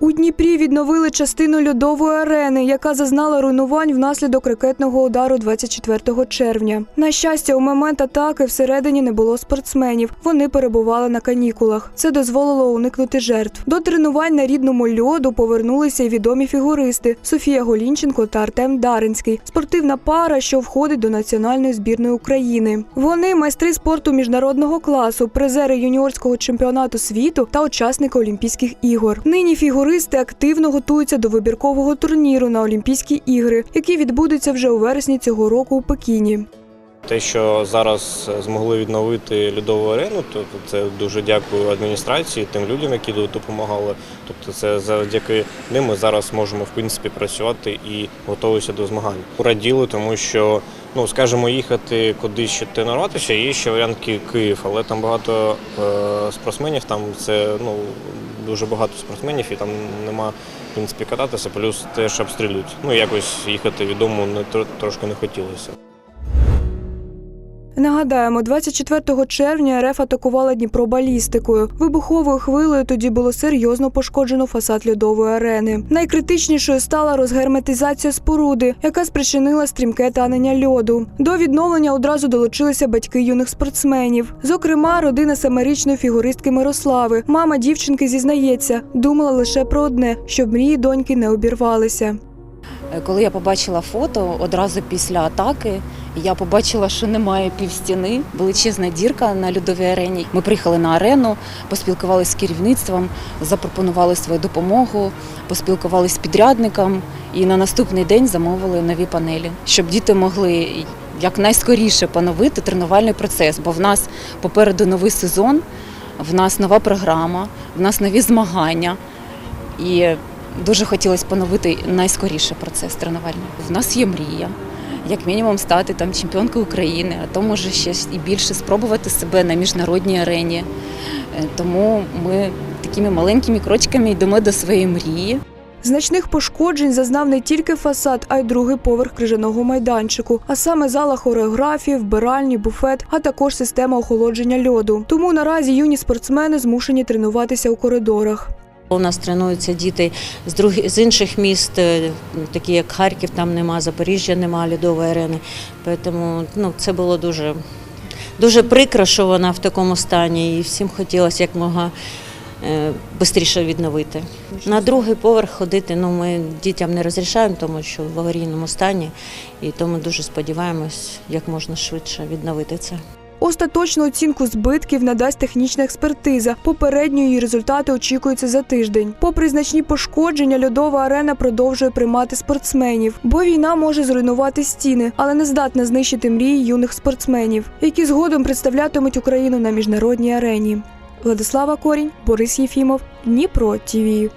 У Дніпрі відновили частину льодової арени, яка зазнала руйнувань внаслідок ракетного удару 24 червня. На щастя, у момент атаки всередині не було спортсменів. Вони перебували на канікулах. Це дозволило уникнути жертв. До тренувань на рідному льоду повернулися й відомі фігуристи Софія Голінченко та Артем Даринський. Спортивна пара, що входить до національної збірної України. Вони майстри спорту міжнародного класу, призери юніорського чемпіонату світу та учасники Олімпійських ігор. Нині фігуристи активно готуються до вибіркового турніру на Олімпійські ігри, які відбудуться вже у вересні цього року у Пекіні. Те, що зараз змогли відновити льодову арену, то це дуже дякую адміністрації, тим людям, які допомагали. Тобто, це завдяки ним ми зараз можемо в принципі працювати і готуватися до змагань. Раділи, тому що ну скажімо, їхати кудись ще тренуватися. Є ще варіант Київ, але там багато е, спортсменів. Там це ну дуже багато спортсменів, і там нема в принципі кататися. Плюс теж обстрілюють. Ну якось їхати відомо не трошки не хотілося. Нагадаємо, 24 червня РФ атакувала Дніпро балістикою. Вибуховою хвилею тоді було серйозно пошкоджено фасад льодової арени. Найкритичнішою стала розгерметизація споруди, яка спричинила стрімке танення льоду. До відновлення одразу долучилися батьки юних спортсменів. Зокрема, родина семирічної фігуристки Мирослави. Мама дівчинки зізнається, думала лише про одне, щоб мрії доньки не обірвалися. Е, Коли я побачила фото одразу після атаки, я побачила, що немає півстіни, величезна дірка на льодовій арені. Ми приїхали на арену, поспілкувалися з керівництвом, запропонували свою допомогу, поспілкувалися з підрядником і на наступний день замовили нові панелі, щоб діти могли якнайскоріше поновити тренувальний процес, бо в нас попереду новий сезон, в нас нова програма, в нас нові змагання. І дуже хотілося поновити найскоріше процес тренувальний. В нас є мрія, як мінімум стати там чемпіонкою України, а то може ще і більше спробувати себе на міжнародній арені. Е, Тому ми такими маленькими крочками йдемо до своєї мрії. Значних пошкоджень зазнав не тільки фасад, а й другий поверх крижаного майданчику, а саме зала хореографії, вбиральні, буфет, а також система охолодження льоду. Тому наразі юні спортсмени змушені тренуватися у коридорах. У нас тренуються діти з друг... з інших міст, е, такі як Харків, там нема, Запоріжжя нема льодової арени. Тому ну, це було дуже, дуже прикро, що вона в такому стані, і всім хотілося як мога швидше відновити. На другий поверх ходити ну, ми дітям не розрішаємо, тому що в аварійному стані, і тому дуже сподіваємось, як можна швидше відновити це. Остаточну оцінку збитків надасть технічна експертиза. Попередньо її результати очікуються за тиждень. Попри значні пошкодження, льодова арена продовжує приймати спортсменів, бо війна може зруйнувати стіни, але не здатна знищити мрії юних спортсменів, які згодом представлятимуть Україну на міжнародній арені. Владислава Корінь, Борис Єфімов, Дніпро ТІВІ.